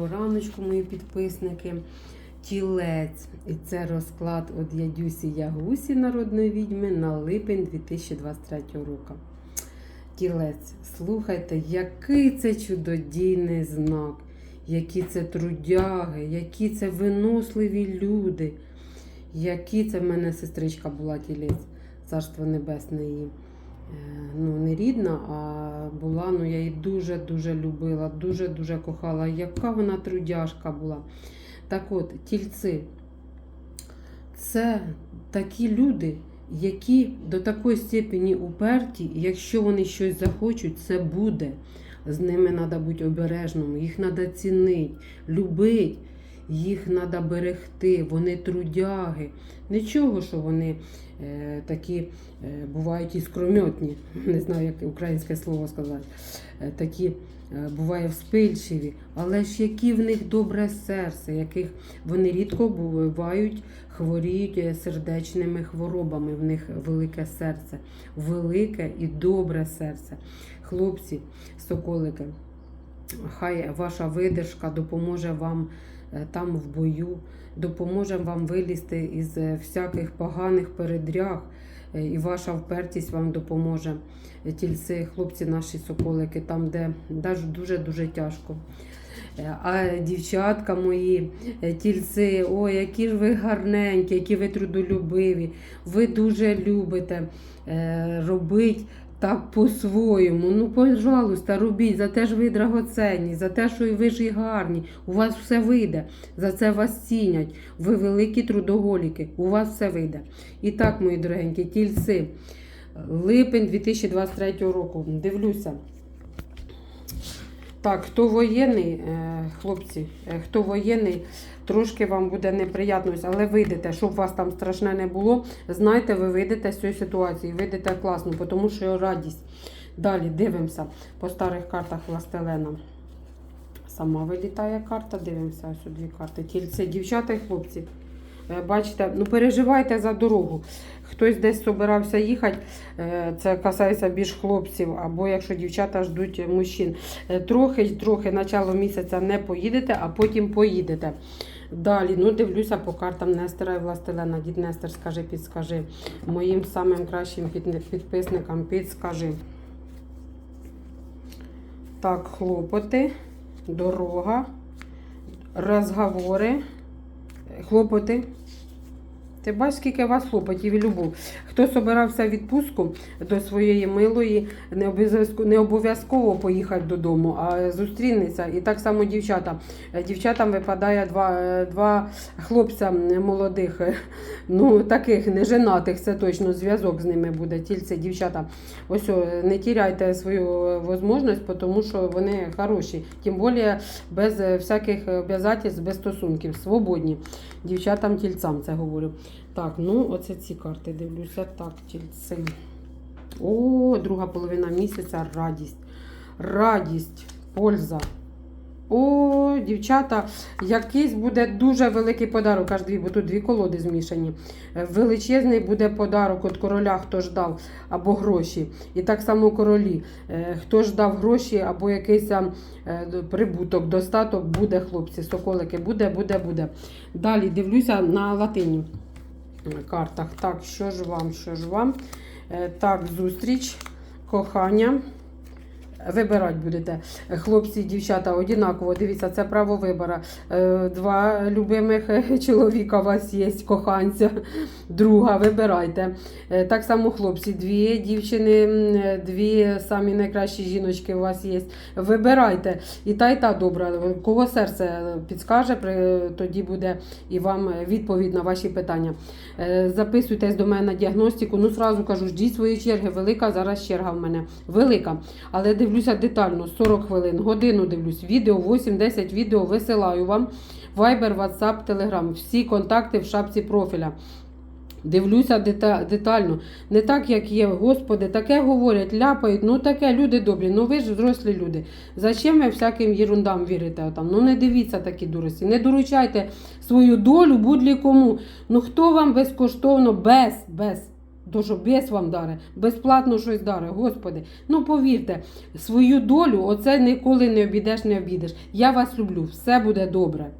Доброго раночку, мої підписники. Тілець. І це розклад від Ядюсі Ягусі народної відьми на липень 2023 року. Тілець, слухайте, який це чудодійний знак, які це трудяги, які це виносливі люди, які це в мене сестричка була тілець, царство небесне її. Е, Ну, не рідна, а була, ну я її дуже-дуже любила, дуже-дуже кохала. Яка вона трудяжка була. Так от, тільці, це такі люди, які до такої степені уперті, якщо вони щось захочуть, це буде. З ними треба бути обережним, їх треба цінити, любити, їх треба берегти, вони трудяги. Нічого, що вони е, такі е, бувають іскрометні, не знаю, як українське слово сказати, е, такі е, буває вспильчиві, але ж які в них добре серце, яких вони рідко бувають, хворіють е, сердечними хворобами. В них велике серце, велике і добре серце. Хлопці, соколики, хай ваша видержка допоможе вам е, там в бою, допоможе вам вилізти із е, всяких поганих передряг, е, і ваша впертість вам допоможе. Тільці, хлопці, наші соколики, там, де дуже-дуже тяжко. А дівчатка мої, тільці, ой, які ж ви гарненькі, які ви трудолюбиві. Ви дуже любите робити так по-своєму. Ну, пожалуйста, робіть, за те ж ви драгоценні, за те, що ви ж і гарні. У вас все вийде. За це вас цінять. Ви великі трудоголіки, у вас все вийде. І так, мої дорогенькі, тільці. Липень 2023 року. Дивлюся. Так, хто воєнний, е, хлопці, е, хто воєнний, трошки вам буде неприємність, але вийдете, щоб вас там страшне не було. Знайте, ви вийдете з цієї ситуації, вийдете класно, тому що радість. Далі дивимося по старих картах Властелена. Сама вилітає карта, дивимося ось дві карти. Тільці, дівчата і хлопці. Е, Бачите, ну переживайте за дорогу. Хтось десь собирався їхати, е, це касається більш хлопців, або якщо дівчата ждуть мужчин. Е, Трохи, трохи начало місяця не поїдете, а потім поїдете. Далі, ну дивлюся по картам Нестера і Властелена. Дід Нестер, скажи, підскажи. Моїм самим кращим підписникам підскажи. Так, хлопоти, дорога, розговори, хлопоти. Ти бачиш, скільки вас хлопотів і любов. Хто собирався в відпустку до своєї милої, не обов'язково, поїхати додому, а зустрінеться. І так само дівчата. Е, Дівчатам випадає два, е, два хлопця молодих, е, ну таких неженатих, це точно зв'язок з ними буде. Тільці дівчата. Ось не тіряйте свою можливість, тому що вони хороші. Тим більше без всяких обов'язків, без стосунків, свободні. Дівчатам, тільцям це говорю. Так, ну оце ці карти дивлюся. Так, тільці. О, друга половина місяця радість. Радість, польза. О, дівчата, якийсь буде дуже великий подарок, аж дві, бо тут дві колоди змішані. Е, Величезний буде подарок від короля, хто ждав, або гроші. І так само королі. Е, Хто ждав гроші або якийсь е, прибуток, достаток, буде, хлопці, соколики, буде, буде, буде. Далі дивлюся на латині картах. Так, що ж вам, що ж вам? Е, Так, зустріч, кохання. Вибирати будете. Хлопці, дівчата, однаково. Дивіться, це право вибора. Е, Два любимих е, чоловіка у вас є, коханця. Друга, вибирайте. Е, Так само хлопці, дві дівчини, дві самі найкращі жіночки у вас є. Вибирайте. І та, і та добра. Кого серце підскаже, тоді буде і вам відповідь на ваші питання. Записуйтесь до мене на діагностику. Ну, сразу кажу, ждіть свої черги. Велика зараз черга в мене. Велика. Але дивлюся детально, 40 хвилин, годину дивлюсь, відео, 8-10 відео висилаю вам. Viber, WhatsApp, Telegram. Всі контакти в шапці профіля. Дивлюся детально. Не так, як є, господи, таке говорять, ляпають, ну таке, люди добрі, ну ви ж взрослі люди. Зачем ви всяким єрундам вірите? Отам? Ну не дивіться такі дурості, не доручайте свою долю будь-кому. Ну хто вам безкоштовно, без, без, То що без вам даре, безплатно щось даре, Господи. Ну повірте, свою долю оце ніколи не обійдеш, не обідеш. Я вас люблю, все буде добре.